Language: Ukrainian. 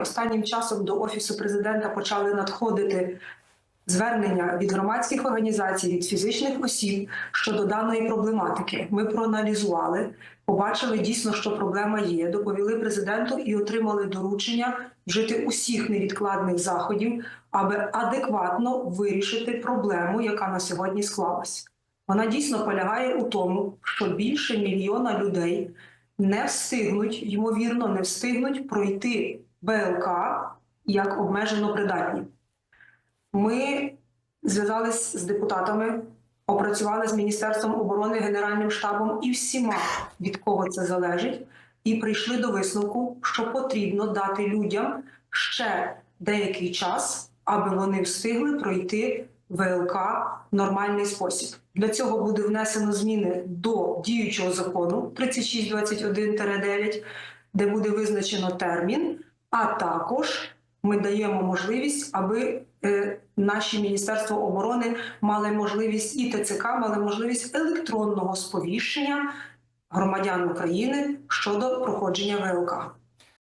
Останнім часом до офісу президента почали надходити звернення від громадських організацій, від фізичних осіб щодо даної проблематики. Ми проаналізували, побачили дійсно, що проблема є. Доповіли президенту і отримали доручення вжити усіх невідкладних заходів, аби адекватно вирішити проблему, яка на сьогодні склалась. Вона дійсно полягає у тому, що більше мільйона людей не встигнуть, ймовірно, не встигнуть пройти БЛК як обмежено придатні. Ми зв'язались з депутатами, опрацювали з Міністерством оборони, Генеральним штабом і всіма, від кого це залежить, і прийшли до висновку, що потрібно дати людям ще деякий час, аби вони встигли пройти ВЛК в нормальний спосіб. Для цього буде внесено зміни до діючого закону 3621-9, де буде визначено термін, а також ми даємо можливість, аби е, наші Міністерство оборони мали можливість і ТЦК мали можливість електронного сповіщення громадян України щодо проходження ВЛК.